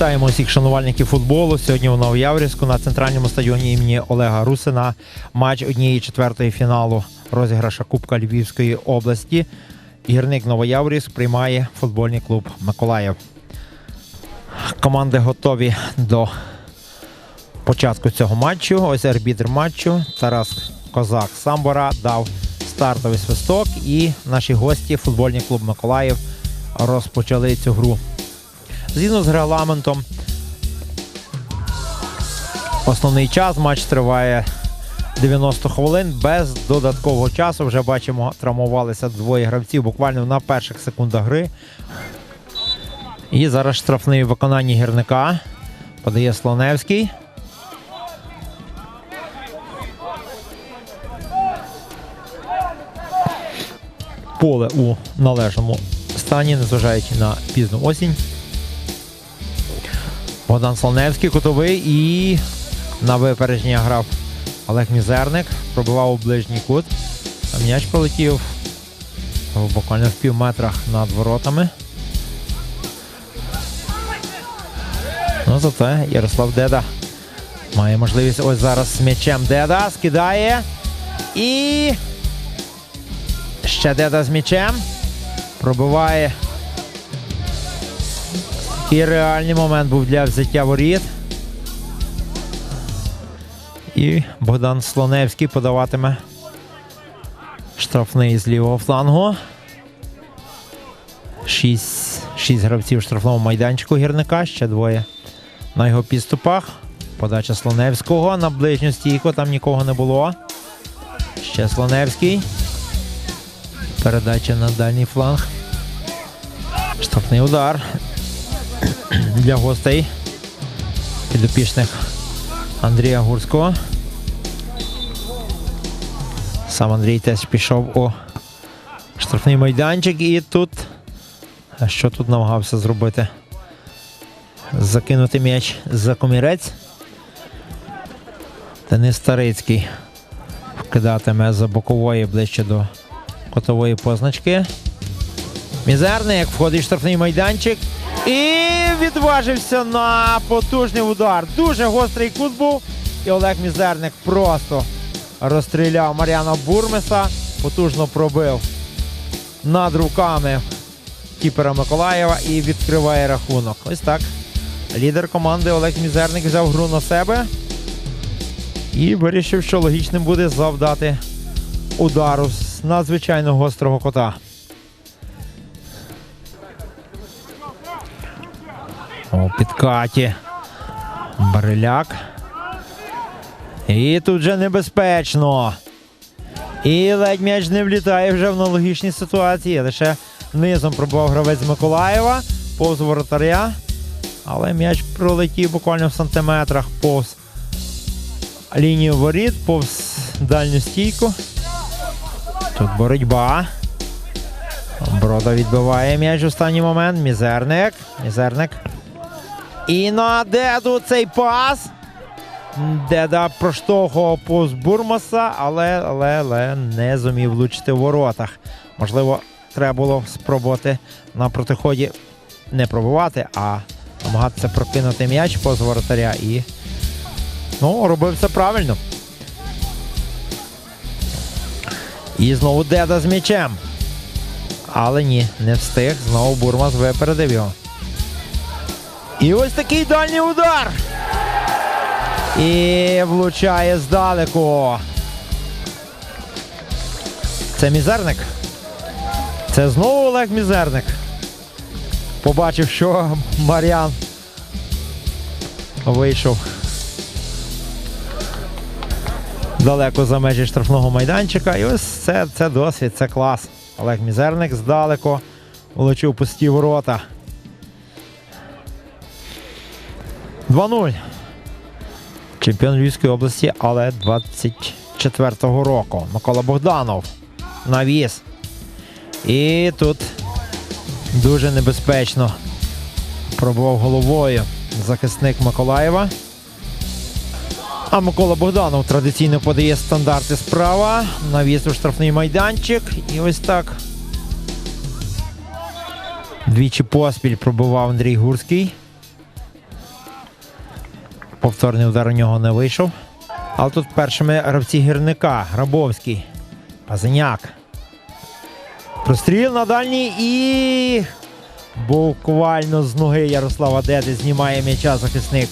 Вітаємо всіх шанувальників футболу. Сьогодні у Новояврівську на центральному стадіоні імені Олега Русина матч однієї четвертої фіналу розіграша Кубка Львівської області. Гірник Новояврівськ приймає футбольний клуб Миколаїв. Команди готові до початку цього матчу. Ось арбітр матчу Тарас Козак Самбора дав стартовий свисток, і наші гості, футбольний клуб Миколаїв, розпочали цю гру. Згідно з регламентом, основний час матч триває 90 хвилин. Без додаткового часу вже бачимо, травмувалися двоє гравців буквально на перших секундах гри. І зараз штрафний в виконанні гірника. Подає Слоневський. Поле у належному стані, незважаючи на пізну осінь. Богдан Слоневський кутовий і на випередження грав Олег Мізерник. Пробивав у ближній кут. М'яч полетів буквально в пів метрах над воротами. Ну, зате Ярослав Деда має можливість ось зараз з м'ячем Деда скидає. І ще Деда з м'ячем. Пробиває. І реальний момент був для взяття воріт. І Богдан Слоневський подаватиме штрафний з лівого флангу. Шість, шість гравців в штрафному майданчику гірника, ще двоє на його підступах. Подача Слоневського на ближню стійку, там нікого не було. Ще Слоневський. Передача на дальній фланг. Штрафний удар для гостей підопічних Андрія Гурського. Сам Андрій теж пішов у штрафний майданчик і тут. Що тут намагався зробити? Закинути м'яч за комірець. Денис Старицький вкидатиме за бокової ближче до котової позначки. Мізерник входить в штрафний майданчик. І відважився на потужний удар. Дуже гострий кут був. І Олег Мізерник просто розстріляв Мар'яна Бурмеса. Потужно пробив над руками кіпера Миколаєва і відкриває рахунок. Ось так. Лідер команди Олег Мізерник взяв гру на себе і вирішив, що логічним буде завдати удару з надзвичайно гострого кота. У підкаті. Бариляк. І тут вже небезпечно. І ледь м'яч не влітає вже в аналогічній ситуації. Лише низом пробував гравець Миколаєва, повз воротаря. Але м'яч пролетів буквально в сантиметрах повз лінію воріт, повз дальню стійку. Тут боротьба. Брода відбиває м'яч в останній момент. Мізерник. Мізерник. І на деду цей пас. Деда проштовхував повз Бурмаса, але, але, але не зумів влучити в воротах. Можливо, треба було спробувати на протиході не пробувати, а намагатися прокинути м'яч повз воротаря. І ну, робив це правильно. І знову Деда з м'ячем. Але ні, не встиг. Знову Бурмас випередив його. І ось такий дальній удар. І влучає здалеку. Це мізерник. Це знову Олег Мізерник. Побачив, що Мар'ян вийшов далеко за межі штрафного майданчика. І ось це, це досвід, це клас. Олег Мізерник здалеку влучив пусті ворота. 2-0. Чемпіон Львівської області, але 24-го року. Микола Богданов. Навіс. І тут дуже небезпечно пробував головою захисник Миколаєва. А Микола Богданов традиційно подає стандарти справа. Навіс у штрафний майданчик. І ось так. Двічі поспіль пробував Андрій Гурський. Повторний удар у нього не вийшов. Але тут першими гравці гірника. Грабовський. Пазиняк. Простріл на дальній і. Буквально з ноги Ярослава Деди знімає м'яча захисник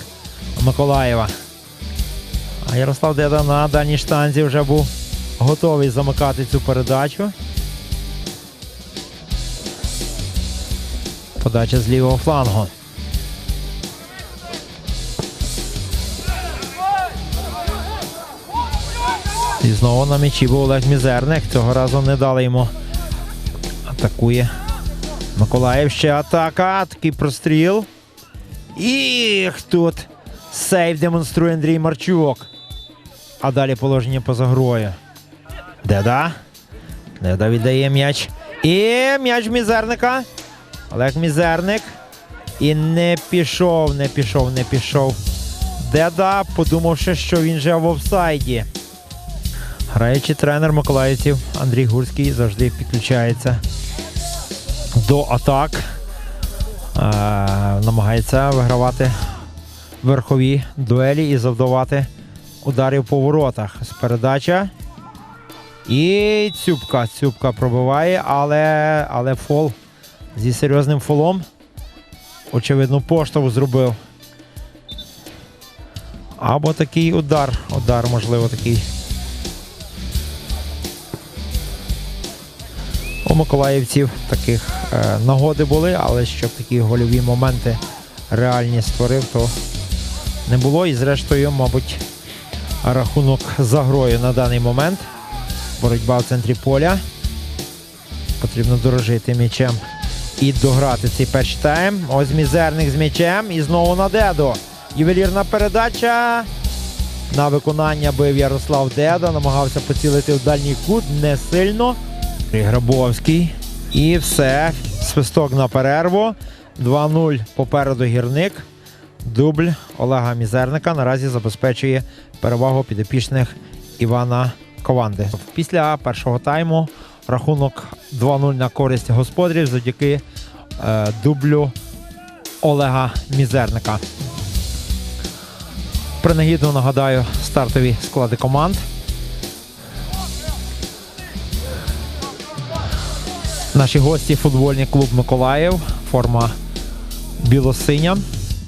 Миколаєва. А Ярослав Деда на дальній штанзі вже був готовий замикати цю передачу. Подача з лівого флангу. І знову на м'ячі був Олег Мізерник. Цього разу не дали йому. Атакує. Миколаїв ще атака. Такий простріл. І тут сейв демонструє Андрій Марчук. А далі положення поза грою. Деда. Деда віддає м'яч. І м'яч мізерника. Олег Мізерник. І не пішов, не пішов, не пішов. Деда, подумавши, що він же в офсайді. Граючий тренер Миколаївців Андрій Гурський завжди підключається до атак. Е, намагається вигравати верхові дуелі і завдавати ударів по воротах. З передача. І цюбка. Цюбка пробиває, але, але фол зі серйозним фолом. Очевидно, поштовх зробив. Або такий удар. Удар, можливо, такий. У миколаївців таких е, нагоди були, але щоб такі гольові моменти реальні створив, то не було. І зрештою, мабуть, рахунок за грою на даний момент. Боротьба в центрі поля. Потрібно дорожити м'ячем і дограти цей перший тайм. Ось мізерник з м'ячем. І знову на деду. Ювелірна передача. На виконання бив Ярослав Деда. Намагався поцілити в дальній кут. Не сильно. Грабовський. І все. Свисток на перерву. 2-0 попереду гірник. Дубль Олега Мізерника наразі забезпечує перевагу підопічних Івана Кованди. Після першого тайму рахунок 2-0 на користь господарів завдяки е, дублю Олега Мізерника. Принагідно нагадаю стартові склади команд. Наші гості футбольний клуб Миколаїв. Форма білосиня.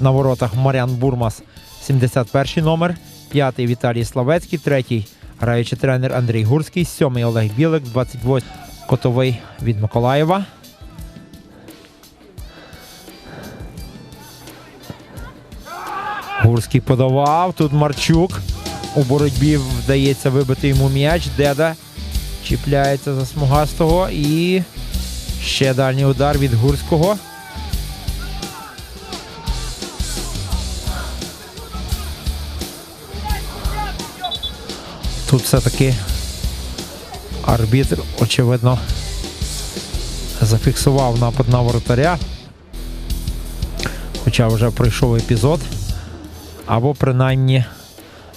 На воротах Мар'ян Бурмас, 71 номер, п'ятий Віталій Славецький, третій граючий тренер Андрій Гурський, сьомий Олег Білик, 28 котовий від Миколаєва. Гурський подавав. Тут Марчук. У боротьбі вдається вибити йому м'яч. Деда чіпляється за смугастого і ще дальній удар від Гурського. Тут все-таки арбітр, очевидно, зафіксував напад на воротаря. Хоча вже пройшов епізод. Або принаймні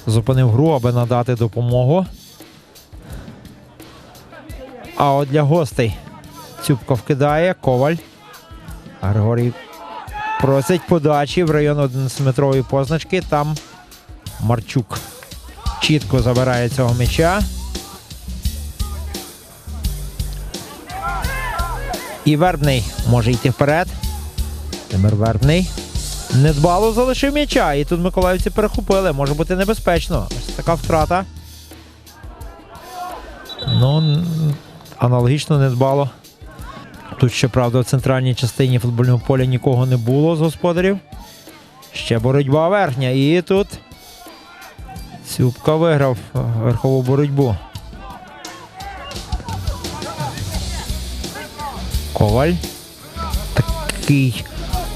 зупинив гру, аби надати допомогу. А от для гостей Цюбко вкидає, коваль. Григорій просить подачі в район 11-метрової позначки. Там Марчук чітко забирає цього м'яча. І Вербний може йти вперед. Тимир Вербний. Недбало залишив м'яча. І тут миколаївці перехопили. Може бути небезпечно. Ось така втрата. Ну, аналогічно недбало. Тут, щоправда, в центральній частині футбольного поля нікого не було з господарів. Ще боротьба верхня. І тут Цюбка виграв е, верхову боротьбу. Коваль. Такий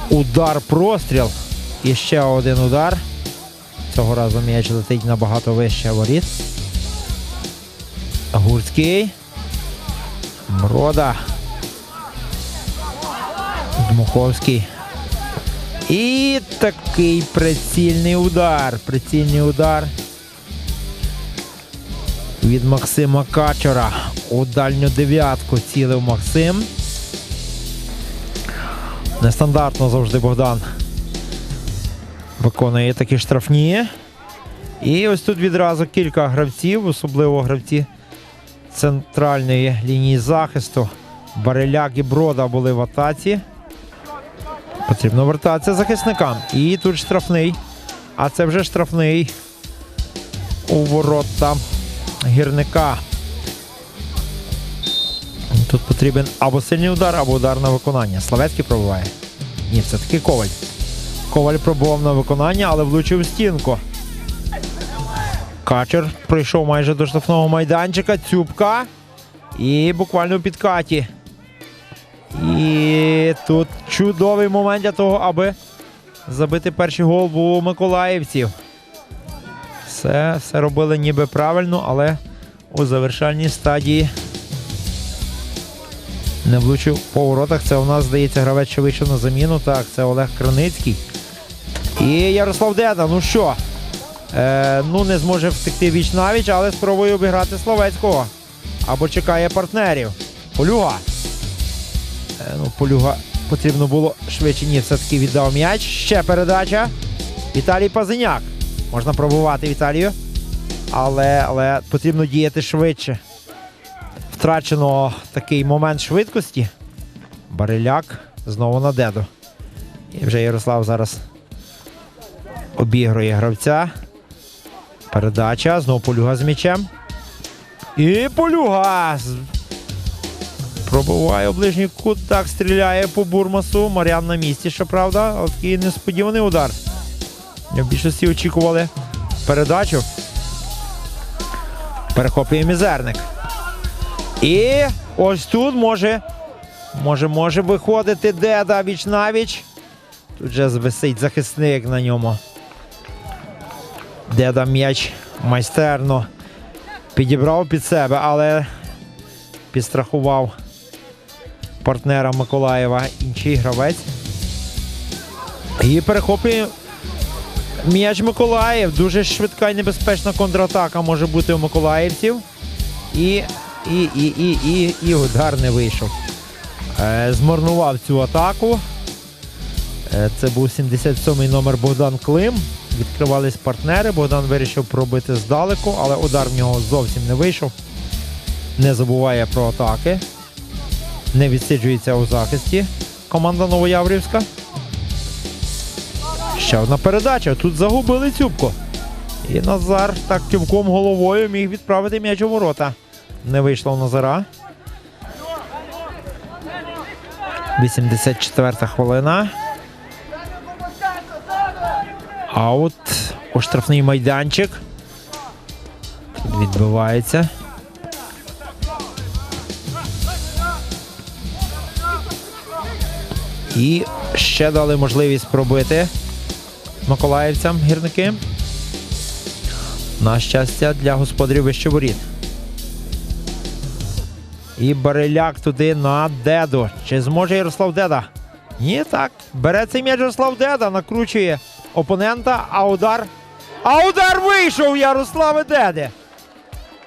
удар, простріл. І ще один удар. Цього разу м'яч летить набагато вище воріт. Гурський. Мрода. Дмуховський. І такий прицільний удар. Прицільний удар від Максима Качора. У дальню дев'ятку цілив Максим. Нестандартно завжди Богдан виконує такі штрафні. І ось тут відразу кілька гравців, особливо гравці центральної лінії захисту. Бареляк і Брода були в атаці. Потрібно вертатися захисникам. І тут штрафний. А це вже штрафний у ворота гірника. Тут потрібен або сильний удар, або удар на виконання. Славецький пробиває. Ні, це таки коваль. Коваль пробував на виконання, але влучив стінку. Качер прийшов майже до штрафного майданчика. Цюбка. І буквально в підкаті. І тут чудовий момент для того, аби забити перший гол у миколаївців. Все, все робили ніби правильно, але у завершальній стадії не влучив по воротах. Це у нас, здається, гравець, що вийшов на заміну. Так, це Олег Краницький. І Ярослав Деда. Ну що? Е, ну, не зможе втекти віч навіч, але спробує обіграти Словецького. Або чекає партнерів. Полюга. Е, ну, Полюга потрібно було швидше. Ні, все-таки віддав м'яч. Ще передача. Віталій Пазиняк. Можна пробувати Віталію. Але, але потрібно діяти швидше. Втрачено такий момент швидкості. Бариляк знову на деду. І вже Ярослав зараз обігрує гравця. Передача. Знову полюга з м'ячем. І полюга. У ближній кут. Так, стріляє по бурмасу. Маріан на місці, щоправда. Але такий несподіваний удар. В більшості очікували передачу. Перехоплює мізерник. І ось тут може. Може, може виходити деда віч навіч. Тут же висить захисник на ньому. Деда м'яч майстерно підібрав під себе, але підстрахував партнера Миколаєва інший гравець. І перехоплює м'яч Миколаїв. Дуже швидка і небезпечна контратака може бути у миколаївців. І, і, і, і, і, і удар не вийшов. Е, змарнував цю атаку. Е, Це був 77-й номер Богдан Клим. Відкривались партнери. Богдан вирішив пробити здалеку, але удар в нього зовсім не вийшов. Не забуває про атаки. Не відсиджується у захисті. Команда Новояврівська. Ще одна передача. Тут загубили цюбку. І Назар так кивком головою міг відправити м'яч у ворота. Не вийшло у Назара. 84-та хвилина. Аут у штрафний майданчик. Відбивається. І ще дали можливість пробити миколаївцям гірники. На щастя для господарів вищеворіт. І Бариляк туди на деду. Чи зможе Ярослав Деда? Ні, так. Бере цей м'яч Ярослав Деда, накручує опонента, а удар. А удар вийшов Ярославе Деди.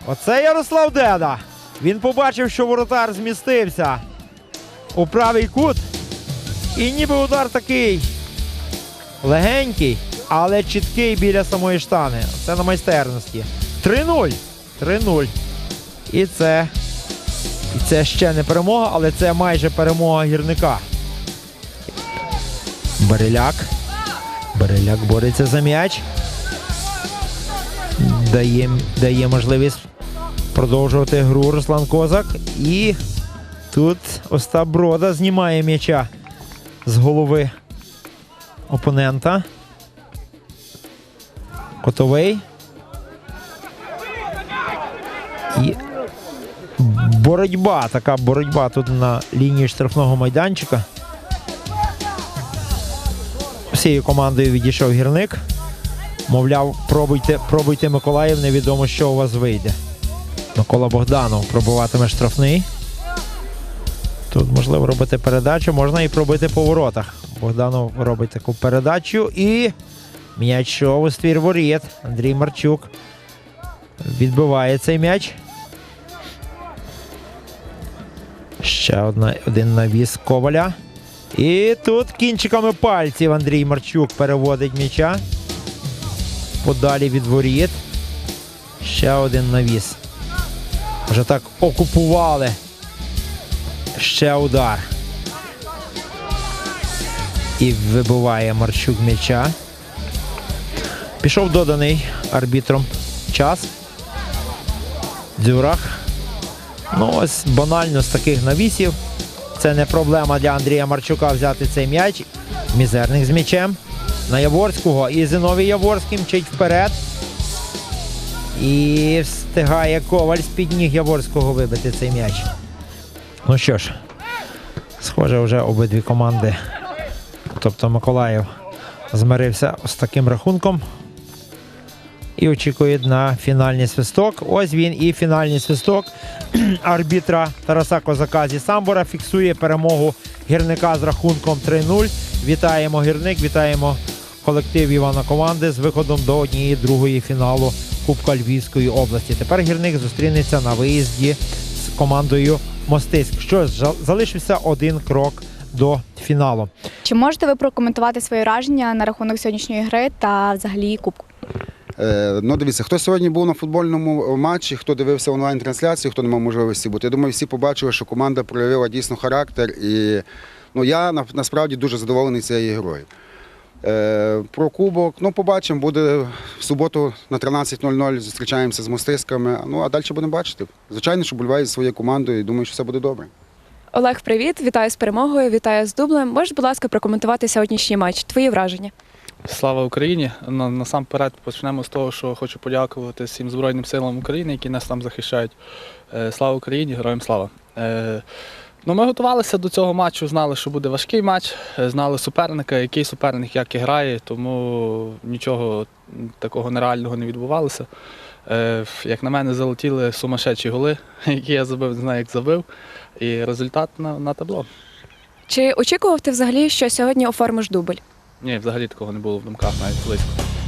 Оце Ярослав Деда. Він побачив, що воротар змістився у правий кут. І ніби удар такий легенький, але чіткий біля самої штани. Це на майстерності. 3-0. 3-0. І це. І це ще не перемога, але це майже перемога гірника. Бариляк. Бариляк бореться за м'яч. Дає, дає можливість продовжувати гру Руслан Козак. І тут Остап Брода знімає м'яча з голови опонента. Котовий. І боротьба, така боротьба тут на лінії штрафного майданчика. Всією командою відійшов гірник. Мовляв, пробуйте, пробуйте Миколаїв, невідомо, що у вас вийде. Микола Богданов пробуватиме штрафний. Тут можливо робити передачу, можна і пробити по воротах. Богданов робить таку передачу і м'яч йшов у ствір воріт. Андрій Марчук відбиває цей м'яч. Ще одна, один навіс Коваля. І тут кінчиками пальців Андрій Марчук переводить м'яча. Подалі від воріт. Ще один навіс. Вже так окупували. Ще удар. І вибиває Марчук м'яча. Пішов доданий арбітром час. Дзюрах. Ну, ось банально з таких навісів. Це не проблема для Андрія Марчука взяти цей м'яч. Мізерник з м'ячем на Яворського. І Зиновій Яворський мчить вперед. І встигає Коваль з-під ніг Яворського вибити цей м'яч. Ну що ж, схоже, вже обидві команди. Тобто Миколаїв змирився з таким рахунком. І очікує на фінальний свисток. Ось він і фінальний свисток арбітра Тараса Козака зі Самбора фіксує перемогу гірника з рахунком 3-0. Вітаємо гірник, вітаємо колектив Івана команди з виходом до однієї другої фіналу Кубка Львівської області. Тепер гірник зустрінеться на виїзді з командою Мостиськ. Що ж, залишився один крок до фіналу. Чи можете ви прокоментувати свої враження на рахунок сьогоднішньої гри та взагалі кубку? Е, Ну, дивіться, хто сьогодні був на футбольному матчі, хто дивився онлайн-трансляцію, хто не мав можливості бути. Я думаю, всі побачили, що команда проявила дійсно характер. І ну, я на- насправді дуже задоволений цією грою. Е, про кубок, ну, побачимо, буде в суботу на 13.00 зустрічаємося з мостисками. Ну, а далі будемо бачити. Звичайно, що боліваю зі своєю командою і думаю, що все буде добре. Олег, привіт! Вітаю з перемогою, вітаю з дублем. Можеш, будь ласка, прокоментувати сьогоднішній матч? Твої враження? Слава Україні! Насамперед почнемо з того, що хочу подякувати всім Збройним силам України, які нас там захищають. Е, Слава Україні, героям слава! Ну, ми готувалися до цього матчу, знали, що буде важкий матч, е, знали суперника, який суперник як і грає, тому нічого такого нереального не відбувалося. Е, Як на мене, залетіли сумасшедші голи, які я забив, не знаю, як забив. І результат на, на табло. Чи очікував ти взагалі, що сьогодні оформиш дубль? Ні, взагалі такого не було в думках навіть близько.